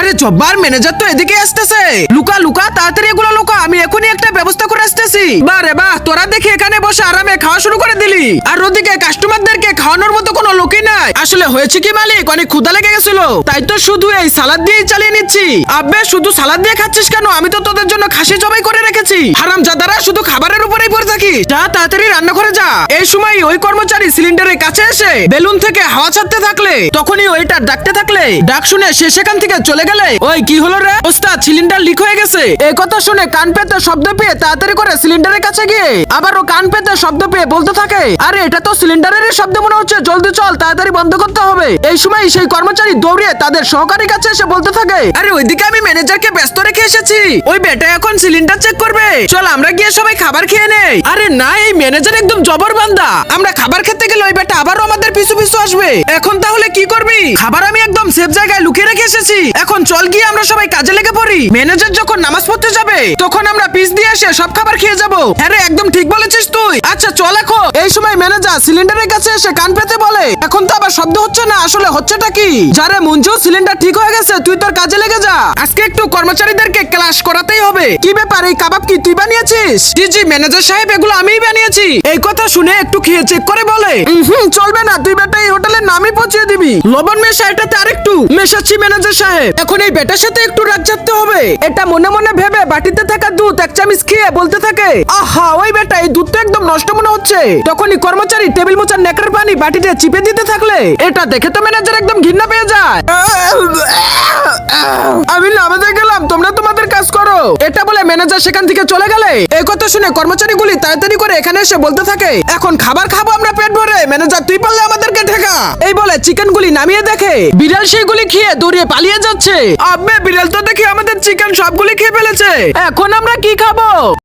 আরে জব্বার ম্যানেজার তো এদিকে আসতেছে। লুকা লুকা, তাড়াতাড়ি এগুলো লুকা, আমি এখনই একটা ব্যবস্থা করে আসতেছি। বারে বাহ তোরা দেখি এখানে বসে আরামে খাওয়া শুরু করে দিলি। আর ওদিকে কাস্টমারদেরকে খাওয়ানোর মতো কোনো লোকই নাই। আসলে হয়েছে কি মালিক, অনেক ক্ষুদা লেগে গেছিল। তাই তো শুধু এই সালাদ দিয়েই চালিয়ে নিচ্ছি। আব্বে, শুধু সালাদ দিয়ে খাচ্ছিস কেন? আমি তো তোদের জন্য খাসি জবাই করে রেখেছি। হারাম জাদারা শুধু খাবারের উপরেই পড়ে থাকিস যা তাড়াতাড়ি রান্না করে যা। এই সময় ওই কর্মচারী সিলিন্ডারের কাছে এসে বেলুন থেকে হাওয়া ছাড়তে থাকলে, তখনই ওইটা ডাকতে থাকলে, ডাক শুনে সে সেখান থেকে চলে গেলে, ওই কি হলো রে? ওস্তাদ সিলিন্ডার লিক হয়ে গেছে। এই কথা শুনে কান পেতে শব্দ পেয়ে তাড়াতাড়ি করে সিলিন্ডারের কাছে গিয়ে আবার ও কান পেতে শব্দ পেয়ে বলতে থাকে, আরে, এটা তো সিলিন্ডারের শব্দ মনে হচ্ছে, জলদি চল, তাড়াতাড়ি বন্ধ করতে হবে। এই সময় সেই কর্মচারী দৌড়িয়ে তাদের সহকারীর কাছে এসে বলতে থাকে, আরে, ওইদিকে আমি ম্যানেজারকে ব্যস্ত রেখে এসেছি। ওই বেটা এখন সিলিন্ডার চেক করবে। চল, আমরা গিয়ে সবাই খাবার খেয়ে নেই। আরে না, এই ম্যানেজার একদম জবর আমরা খাবার খেতে গেলে ওই বেটা আবারও আমাদের পিছু পিছু আসবে। এখন তাহলে কি করবি? খাবার আমি একদম সেফ জায়গায় লুকিয়ে রেখে এসেছি। এখন চল গিয়ে আমরা সবাই কাজে লেগে পড়ি। ম্যানেজার যখন নামাজ পড়তে যাবে, তখন আমরা পিস দিয়ে এসে সব খাবার খেয়ে যাব। হ্যাঁ একদম ঠিক বলেছিস তুই। আচ্ছা চল এখন। এই সময় ম্যানেজার সিলিন্ডারের কাছে এসে কান পেতে বলে, এখন তো আবার শব্দ হচ্ছে না, আসলে হচ্ছেটা কি? যারে মঞ্জু, সিলিন্ডার ঠিক হয়ে গেছে, তুই তোর কাজে লেগে যা। আজকে একটু কর্মচারীদেরকে ক্লাস করাতেই হবে। কি ব্যাপার, এই কাবাব কি তুই বানিয়েছিস? জি, ম্যানেজার সাহেব এগুলো আমিই বানিয়েছি। এই কথা শুনে একটু খেয়ে চেক করে বলে। হুম চলবে না তুই বেটা এই হোটেলের নামই পৌঁছে দিবি। লবণ মেশা এটাতে আরেকটু। মেশাচ্ছি ম্যানেজার সাহেব। এখন এই বেটার সাথে একটু রাগ চাপতে হবে। এটা মনে মনে ভেবে বাটিতে থাকা দুধ এক চামচ খেয়ে বলতে থাকে আহা ওই বেটা এই দুধ তো একদম নষ্ট মনে হচ্ছে। তখনই কর্মচারী টেবিল মোচার নেকড়ের পানি বাটিতে চিপে দিতে থাকলে এটা দেখে তো ম্যানেজার একদম ঘৃণা পেয়ে যায়। আমি নামাজে গেলাম তোমরা তোমাদের কাজ করো। এটা বলে ম্যানেজার সেখান থেকে চলে গেলে? এই কথা শুনে কর্মচারীগুলি তাড়াতাড়ি করে এখানে এসে বলতে থাকে, এখন খাবার খাব আমরা পেট ভরে। ম্যানেজার তুই পারলে আমাদেরকে ঠেকা। এই বলে চিকেন গুলি নামিয়ে দেখে, বিড়াল সেইগুলি খেয়ে দৌড়িয়ে পালিয়ে যাচ্ছে। আব্বে, বিড়াল তো দেখি আমাদের চিকেন সবগুলি খেয়ে ফেলেছে। এখন আমরা কি খাব?